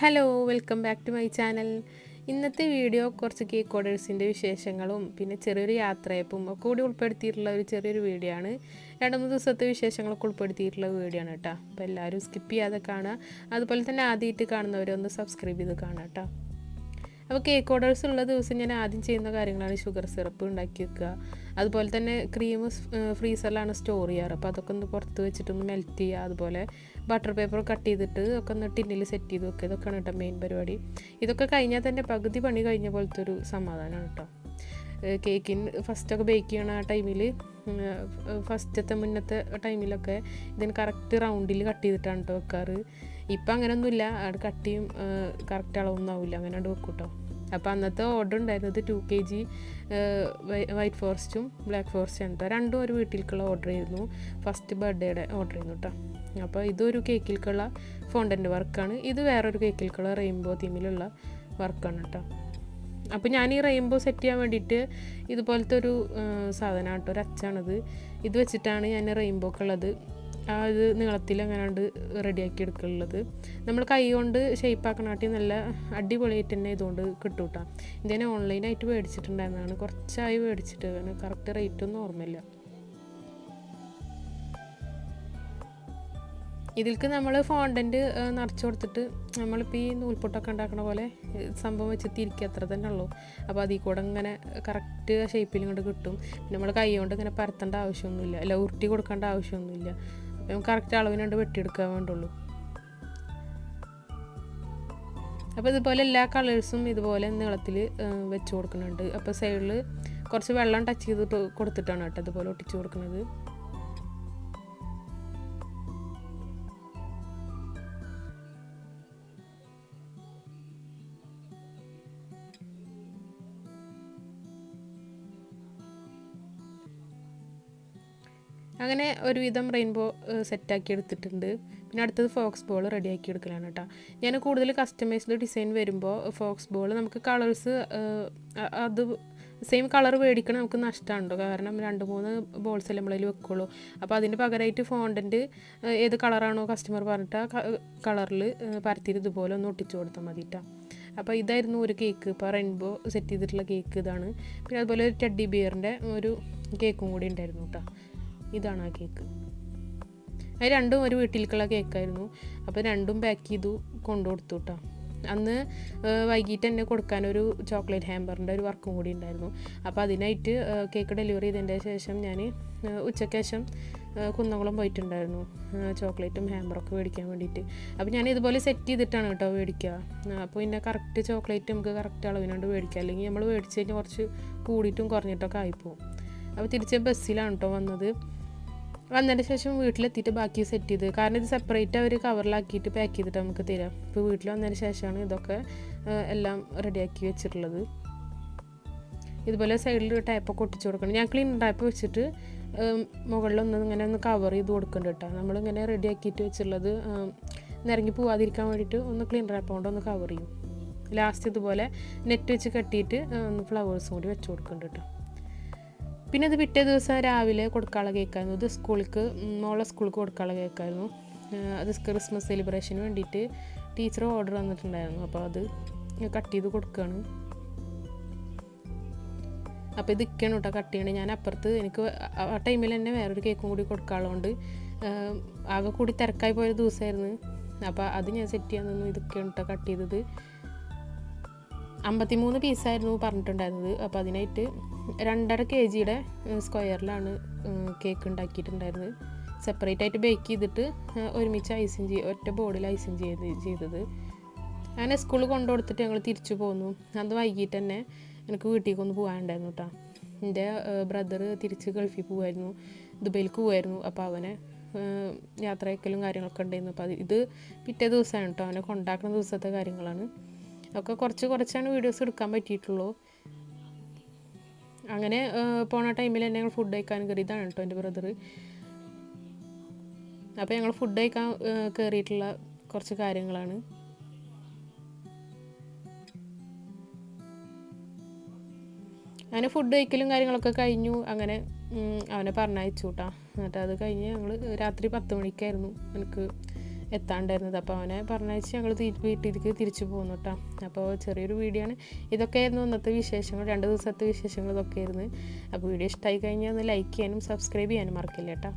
Hello welcome back to my channel ഇന്നത്തെ video കുറച്ച് cake ഓർഡേഴ്സിന്റെ വിശേഷങ്ങളും പിന്നെ ചെറിയൊരു യാത്രയപ്പും ഒക്കെ കൂടി ഉൾപ്പെടുത്തിയിട്ടുള്ള ഒരു ചെറിയൊരു വീഡിയോ ആണ്. രണ്ട് മൂന്ന് ദിവസത്തെ വിശേഷങ്ങളൊക്കെ ഉൾപ്പെടുത്തിയിട്ടുള്ള വീഡിയോ ആണ് കേട്ടോ. അപ്പോൾ എല്ലാവരും സ്കിപ്പ് ചെയ്യാതെ കാണുക. അതുപോലെ തന്നെ ആദ്യമായിട്ട് കാണുന്നവരൊന്ന് സബ്സ്ക്രൈബ് ചെയ്ത് കാണാം കേട്ടോ. അപ്പോൾ കേക്ക് ഓർഡേഴ്സ് ഉള്ള ദിവസം ഞാൻ ആദ്യം ചെയ്യുന്ന കാര്യങ്ങളാണ് ഷുഗർ സിറപ്പ് ഉണ്ടാക്കി വെക്കുക. അതുപോലെ തന്നെ ക്രീം ഫ്രീസറിലാണ് സ്റ്റോർ ചെയ്യാറ്. അപ്പോൾ അതൊക്കെ ഒന്ന് പുറത്ത് വെച്ചിട്ടൊന്ന് മെൽറ്റ് ചെയ്യുക. അതുപോലെ ബട്ടർ പേപ്പർ കട്ട് ചെയ്തിട്ട് ഒക്കെ ഒന്ന് ടിന്നിൽ സെറ്റ് ചെയ്ത് വെക്കുക. ഇതൊക്കെയാണ് കേട്ടോ മെയിൻ പരിപാടി. ഇതൊക്കെ കഴിഞ്ഞാൽ തന്നെ പകുതി പണി കഴിഞ്ഞ പോലത്തെ ഒരു സമാധാനമാണ് കേട്ടോ. കേക്കിന് ഫസ്റ്റൊക്കെ ബേക്ക് ചെയ്യണ ആ ടൈമിൽ ഫസ്റ്റത്തെ മുന്നത്തെ ടൈമിലൊക്കെ ഇതിന് കറക്റ്റ് റൗണ്ടിൽ കട്ട് ചെയ്തിട്ടാണ് കേട്ടോ വെക്കാറ്. ഇപ്പം അങ്ങനെയൊന്നുമില്ല അവിടെ കട്ടിയും കറക്റ്റ് അളവൊന്നും ആവില്ല. അങ്ങനെ അവിടെ വെക്കൂട്ടോ. കേട്ടോ അപ്പോൾ അന്നത്തെ ഓർഡർ ഉണ്ടായിരുന്നത് ടു കെ ജി വൈറ്റ് ഫോറസ്റ്റും ബ്ലാക്ക് ഫോറസ്റ്റും കേട്ടോ രണ്ടും ഒരു വീട്ടിലേക്കുള്ള ഓർഡർ ആയിരുന്നു. ഫസ്റ്റ് ബർത്ത്ഡേയുടെ ഓർഡർ ചെയ്യുന്നു കേട്ടോ അപ്പോൾ ഇതൊരു കേക്കിലേക്കുള്ള ഫോണ്ടന്റ് വർക്കാണ് ഇത് വേറൊരു കേക്കിലേക്കുള്ള റെയിൻബോ തീമിലുള്ള വർക്കാണ് കേട്ടോ അപ്പോൾ ഞാൻ ഈ റെയിൻബോ സെറ്റ് ചെയ്യാൻ വേണ്ടിയിട്ട് ഇതുപോലത്തെ ഒരു സാധനമാണ് കേട്ടോ ഒരു അച്ചാണത്. ഇത് വെച്ചിട്ടാണ് ഞാൻ റെയിൻബോക്കുള്ളത് ആ ഒരു നീളത്തിൽ അങ്ങനെയുണ്ട് റെഡിയാക്കി എടുക്കുള്ളത് നമ്മൾ കൈ കൊണ്ട് ഷേപ്പാക്കണാട്ടി നല്ല അടിപൊളിയായിട്ട് തന്നെ ഇതുകൊണ്ട് കിട്ടും കേട്ടോ ഇതിനെ ഓൺലൈനായിട്ട് മേടിച്ചിട്ടുണ്ടായിരുന്നതാണ്. കുറച്ചായി മേടിച്ചിട്ട് കറക്റ്റ് റേറ്റ് ഒന്നും ഓർമ്മയില്ല. ഇതിൽക്ക് നമ്മൾ ഫോണ്ടന്റ് നിറച്ച് കൊടുത്തിട്ട് നമ്മളിപ്പോൾ ഈ നൂൽപ്പൊട്ടൊക്കെ ഉണ്ടാക്കണ പോലെ സംഭവം വെച്ച് തിരിക്കുക അത്ര തന്നെ ഉള്ളൂ. അപ്പോൾ അതിൽ കൂടെ ഇങ്ങനെ കറക്റ്റ് ഷേപ്പിൽ ഇങ്ങോട്ട് കിട്ടും. നമ്മൾ കൈ കൊണ്ട് ഇങ്ങനെ പരത്തേണ്ട ആവശ്യമൊന്നുമില്ല. അല്ല ഉരുട്ടി കൊടുക്കേണ്ട ആവശ്യമൊന്നുമില്ല. നമുക്ക് കറക്റ്റ് അളവിനുണ്ട് വെട്ടിയെടുക്കാൻ വേണ്ടുള്ളൂ. അപ്പോൾ ഇതുപോലെ എല്ലാ കളേഴ്സും ഇതുപോലെ നീളത്തിൽ വെച്ച് കൊടുക്കുന്നുണ്ട്. അപ്പോൾ സൈഡിൽ കുറച്ച് വെള്ളം ടച്ച് ചെയ്തിട്ട് കൊടുത്തിട്ടാണ് കേട്ടോ ഇതുപോലെ ഒട്ടിച്ച് കൊടുക്കുന്നത്. അങ്ങനെ ഒരുവിധം റെയിൻബോ സെറ്റാക്കി എടുത്തിട്ടുണ്ട് പിന്നെ അടുത്തത് ഫോക്സ് ബോൾ റെഡിയാക്കി എടുക്കലാണ് കേട്ടോ. ഞാൻ കൂടുതൽ കസ്റ്റമൈസ്ഡ് ഡിസൈൻ വരുമ്പോൾ ഫോക്സ് ബോൾ നമുക്ക് കളേഴ്സ് അത് സെയിം കളർ മേടിക്കണം നമുക്ക് നഷ്ടമുണ്ടോ കാരണം രണ്ട് മൂന്ന് ബോൾസ് നമ്മളതിൽ വെക്കുള്ളൂ. അപ്പോൾ അതിന് പകരമായിട്ട് ഫോണ്ടന്റ് ഏത് കളറാണോ കസ്റ്റമർ പറഞ്ഞിട്ട് കളറിൽ പരത്തിയിട്ട് ഇതുപോലെ ഒന്ന് ഒട്ടിച്ചു കൊടുത്താൽ മതി കേട്ടോ. അപ്പോൾ ഇതായിരുന്നു ഒരു കേക്ക് ഇപ്പോൾ റെയിൻബോ സെറ്റ് ചെയ്തിട്ടുള്ള കേക്ക് ഇതാണ്. പിന്നെ അതുപോലെ ഒരു ടെഡി ബിയറിന്റെ ഒരു കേക്കും കൂടി ഉണ്ടായിരുന്നു കേട്ടോ. ഇതാണ് ആ കേക്ക്. അത് രണ്ടും ഒരു വീട്ടിലേക്കുള്ള കേക്കായിരുന്നു. അപ്പോൾ രണ്ടും പാക്ക് ചെയ്തു കൊണ്ടു കൊടുത്തു കേട്ടോ അന്ന് വൈകിട്ട് തന്നെ കൊടുക്കാനൊരു ചോക്ലേറ്റ് ഹാമ്പറിന്റെ ഒരു വർക്കും കൂടി ഉണ്ടായിരുന്നു. അപ്പോൾ അതിനായിട്ട് കേക്ക് ഡെലിവറി ചെയ്തതിന്റെ ശേഷം ഞാൻ ഉച്ചയ്ക്ക് ശേഷം കുന്നംകുളം പോയിട്ടുണ്ടായിരുന്നു. ചോക്ലേറ്റും ഹാമ്പറൊക്കെ മേടിക്കാൻ വേണ്ടിയിട്ട്. അപ്പോൾ ഞാൻ ഇതുപോലെ സെറ്റ് ചെയ്തിട്ടാണ് കേട്ടോ മേടിക്കുക അപ്പോൾ പിന്നെ കറക്റ്റ് ചോക്ലേറ്റ് നമുക്ക് കറക്റ്റ് അളവിനോട് മേടിക്കുക അല്ലെങ്കിൽ നമ്മൾ മേടിച്ച് കഴിഞ്ഞാൽ കുറച്ച് കൂടിയിട്ടും കുറഞ്ഞിട്ടൊക്കെ ആയിപ്പോവും. അപ്പോൾ തിരിച്ച് ബസ്സിലാണ് കേട്ടോ വന്നത്. വന്നതിന് ശേഷം വീട്ടിലെത്തിയിട്ട് ബാക്കി സെറ്റ് ചെയ്ത്. കാരണം ഇത് സെപ്പറേറ്റ് അവർ കവറിലാക്കിയിട്ട് പാക്ക് ചെയ്തിട്ട് നമുക്ക് തരാം. ഇപ്പോൾ വീട്ടിൽ വന്നതിന് ശേഷമാണ് ഇതൊക്കെ എല്ലാം റെഡിയാക്കി വെച്ചിട്ടുള്ളത്. ഇതുപോലെ സൈഡിൽ ടൈപ്പൊക്കെ ഒട്ടിച്ച് കൊടുക്കണം. ഞാൻ ക്ലീൻ ടൈപ്പ് വെച്ചിട്ട് മുകളിലൊന്ന് ഇങ്ങനെ ഒന്ന് കവർ ചെയ്ത് കൊടുക്കേണ്ട കേട്ടോ. നമ്മളിങ്ങനെ റെഡിയാക്കിയിട്ട് വെച്ചിട്ടുള്ളത് നിറങ്ങി പോവാതിരിക്കാൻ വേണ്ടിയിട്ട് ഒന്ന് ക്ലീൻ റാപ്പ് കൊണ്ട് ഒന്ന് കവർ ചെയ്യും. ലാസ്റ്റ് ഇതുപോലെ നെറ്റ് വെച്ച് കെട്ടിയിട്ട് ഒന്ന് ഫ്ലവേഴ്സും കൂടി വെച്ച് കൊടുക്കുന്നുണ്ട് കേട്ടോ. പിന്നെ അത് പിറ്റേ ദിവസം രാവിലെ കൊടുക്കാനുള്ള കേക്കായിരുന്നു. അത് സ്കൂളിലേക്ക് മോളെ സ്കൂൾക്ക് കൊടുക്കാനുള്ള കേക്കായിരുന്നു. അത് ക്രിസ്മസ് സെലിബ്രേഷന് വേണ്ടിയിട്ട് ടീച്ചർ ഓർഡർ വന്നിട്ടുണ്ടായിരുന്നു അപ്പോൾ അത് കട്ട് ചെയ്ത് കൊടുക്കുകയാണ് അപ്പോൾ ഇത് ഇക്കാണ് കേട്ടോ കട്ട് ചെയ്യണേ ഞാൻ അപ്പുറത്ത് എനിക്ക് ആ ടൈമിൽ തന്നെ വേറൊരു കേക്കും കൂടി കൊടുക്കാനുള്ളതുകൊണ്ട് ആകെ കൂടി തിരക്കായി പോയ ദിവസമായിരുന്നു. അപ്പോൾ അത് ഞാൻ സെറ്റ് ചെയ്യാൻ നിന്നു. ഇതൊക്കെയാണ് കേട്ടോ കട്ട് ചെയ്തത്. അമ്പത്തിമൂന്ന് പീസായിരുന്നു പറഞ്ഞിട്ടുണ്ടായിരുന്നത്. അപ്പോൾ അതിനായിട്ട് രണ്ടര കെ ജിയുടെ സ്ക്വയറിലാണ് കേക്ക് ഉണ്ടാക്കിയിട്ടുണ്ടായിരുന്നത്. സെപ്പറേറ്റ് ആയിട്ട് ബേക്ക് ചെയ്തിട്ട് ഒരുമിച്ച് ഐസിങ് ചെയ്ത് ഒറ്റ ബോർഡിൽ ഐസിങ് ചെയ്ത് ചെയ്തത്. അങ്ങനെ സ്കൂളിൽ കൊണ്ടു കൊടുത്തിട്ട് ഞങ്ങൾ തിരിച്ചു പോന്നു. അന്ന് വൈകിട്ട് തന്നെ എനിക്ക് വീട്ടിലേക്ക് ഒന്ന് പോകാനുണ്ടായിരുന്നു കേട്ടോ എന്റെ ബ്രദർ തിരിച്ച് ഗൾഫിൽ പോകുമായിരുന്നു ദുബൈയിലേക്ക് പോകുമായിരുന്നു അപ്പോൾ അവനെ യാത്രയക്കലും കാര്യങ്ങളൊക്കെ ഉണ്ടായിരുന്നു. അപ്പോൾ അത് ഇത് പിറ്റേ ദിവസമാണ് കേട്ടോ അവനെ കൊണ്ടാക്കുന്ന ദിവസത്തെ കാര്യങ്ങളാണ്. ഒക്കെ കുറച്ച് കുറച്ചാണ് വീഡിയോസ് എടുക്കാൻ പറ്റിയിട്ടുള്ളൂ. അങ്ങനെ പോണ ടൈമിൽ തന്നെ ഞങ്ങൾ ഫുഡ് കഴിക്കാൻ കയറിയതാണ് കേട്ടോ എന്റെ ബ്രദർ അപ്പോൾ ഞങ്ങൾ ഫുഡ് കഴിക്കാൻ കയറിയിട്ടുള്ള കുറച്ച് കാര്യങ്ങളാണ്. അങ്ങനെ ഫുഡ് കഴിക്കലും കാര്യങ്ങളൊക്കെ കഴിഞ്ഞു. അങ്ങനെ അവനെ പറഞ്ഞയച്ചു കേട്ടോ എന്നിട്ട് അത് കഴിഞ്ഞ് ഞങ്ങൾ രാത്രി പത്ത് മണിക്കായിരുന്നു. എനിക്ക് എത്താണ്ടായിരുന്നത്. അപ്പോൾ അവനെ പറഞ്ഞയച്ച് ഞങ്ങൾ വീട്ടിലേക്ക് തിരിച്ചു പോകുന്നു കേട്ടോ അപ്പോൾ ചെറിയൊരു വീഡിയോ ആണ്. ഇതൊക്കെയായിരുന്നു ഇന്നത്തെ വിശേഷങ്ങൾ. രണ്ട് ദിവസത്തെ വിശേഷങ്ങൾ ഇതൊക്കെയായിരുന്നു. അപ്പോൾ വീഡിയോ ഇഷ്ടമായി കഴിഞ്ഞാൽ ഒന്ന് ലൈക്ക് ചെയ്യാനും സബ്സ്ക്രൈബ് ചെയ്യാനും മറക്കില്ല കേട്ടോ